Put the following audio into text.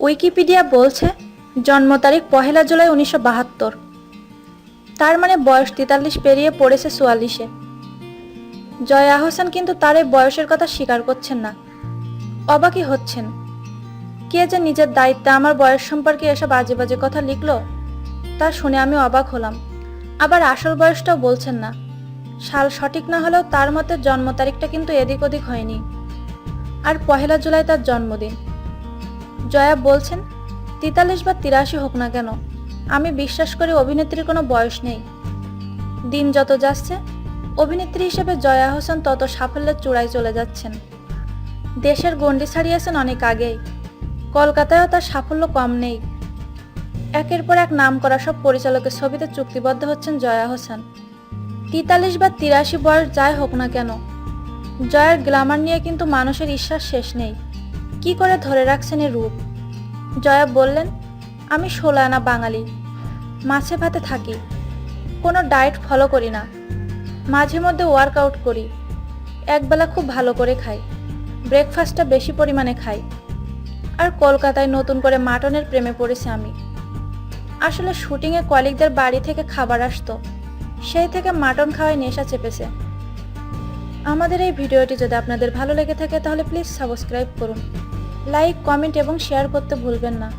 Wikipedia বলছে, জন্ম তারিখ পহেলা জুলাই উনিশশো বাহাত্তর। তার মানে বয়স তেতাল্লিশ পেরিয়ে পড়েছে চুয়াল্লিশে। জয়া হোসেন কিন্তু তার এই বয়সের কথা স্বীকার করছেন না। অবাকই হচ্ছেন। কে যে নিজের দায়িত্বে আমার বয়স সম্পর্কে এসব আজে বাজে কথা লিখলো, তা শুনে আমি অবাক হলাম। আবার আসল বয়সটাও বলছেন না। সাল সঠিক না হলেও তার মতে জন্ম তারিখটা কিন্তু এদিক ওদিক হয়নি। আর পহেলা জুলাই তার জন্মদিন। জয়া বলছেন তেতাল্লিশ বা তিরাশি হোক না কেন, আমি বিশ্বাস করি অভিনেত্রীর কোনো বয়স নেই। দিন যত যাচ্ছে, অভিনেত্রী হিসেবে জয়া হোসেন তত সাফল্যের চূড়ায় চলে যাচ্ছেন। দেশের গণ্ডি ছাড়িয়েছেন অনেক আগেই। কলকাতায়ও তার সাফল্য কম নেই। একের পর এক নাম করা সব পরিচালকের ছবিতে চুক্তিবদ্ধ হচ্ছেন জয়া হোসেন। তেতাল্লিশ বা তিরাশি বয়স যাই হোক না কেন, জয়ের গ্ল্যামার নিয়ে কিন্তু মানুষের ঈশ্বাস শেষ নেই। কি করে ধরে রাখছেন এ রূপ? জয়া বললেন, আমি আনা বাঙালি, মাছে ভাতে থাকি, কোনো ডায়েট ফলো করি না, মাঝে মধ্যে ওয়ার্কআউট করি, একবেলা খুব ভালো করে খাই, ব্রেকফাস্টটা বেশি পরিমাণে খাই, আর কলকাতায় নতুন করে মাটনের প্রেমে পড়েছি আমি। আসলে শুটিংয়ে কলিকদের বাড়ি থেকে খাবার আসতো। সেই থেকে মাটন খাওয়ায় নেশা চেপেছে। আমাদের এই ভিডিওটি যদি আপনাদের ভালো লেগে থাকে তাহলে প্লিজ সাবস্ক্রাইব করুন। লাইক, কমেন্ট এবং শেয়ার করতে ভুলবেন না।